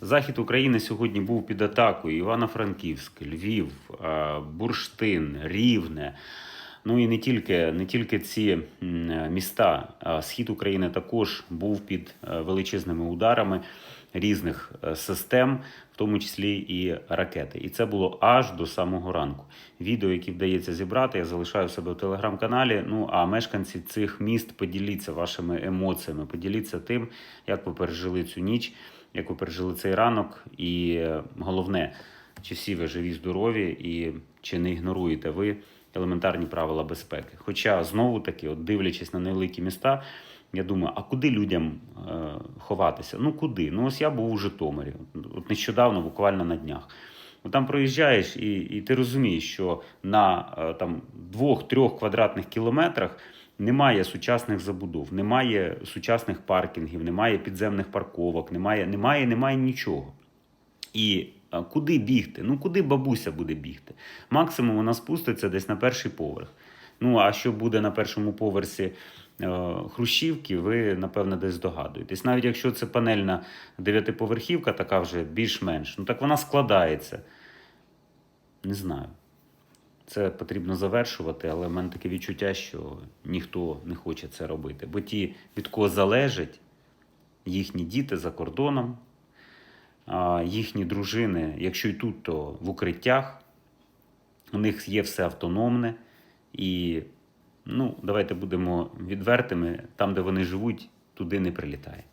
Захід України сьогодні був під атакою. Івано-Франківськ, Львів, е, Бурштин, Рівне. Ну і не тільки, не тільки ці міста, схід України також був під е, величезними ударами різних е, систем, в тому числі і ракети. І це було аж до самого ранку. Відео, які вдається зібрати, я залишаю себе в телеграм-каналі. Ну а мешканці цих міст поділіться вашими емоціями, поділіться тим, як ви пережили цю ніч, як ви пережили цей ранок, і е, головне, чи всі ви живі, здорові, і чи не ігноруєте ви елементарні правила безпеки. Хоча знову таки, от дивлячись на невеликі міста, я думаю, а куди людям е, ховатися? Ну куди? Ну ось я був у Житомирі, от нещодавно, буквально на днях. Ну, там проїжджаєш, і, і ти розумієш, що на е, там двох-трьох квадратних кілометрах немає сучасних забудов, немає сучасних паркінгів, немає підземних парковок, немає, немає, немає нічого. І куди бігти? Ну куди бабуся буде бігти? Максимум вона спуститься десь на перший поверх. Ну а що буде на першому поверсі е, Хрущівки, ви напевно десь здогадуєтесь. Навіть якщо це панельна дев'ятиповерхівка, така вже більш-менш, ну так вона складається. Не знаю. Це потрібно завершувати, але в мене таке відчуття, що ніхто не хоче це робити. Бо ті, від кого залежить, їхні діти за кордоном, їхні дружини, якщо й тут, то в укриттях, у них є все автономне. І ну, давайте будемо відвертими, там, де вони живуть, туди не прилітає.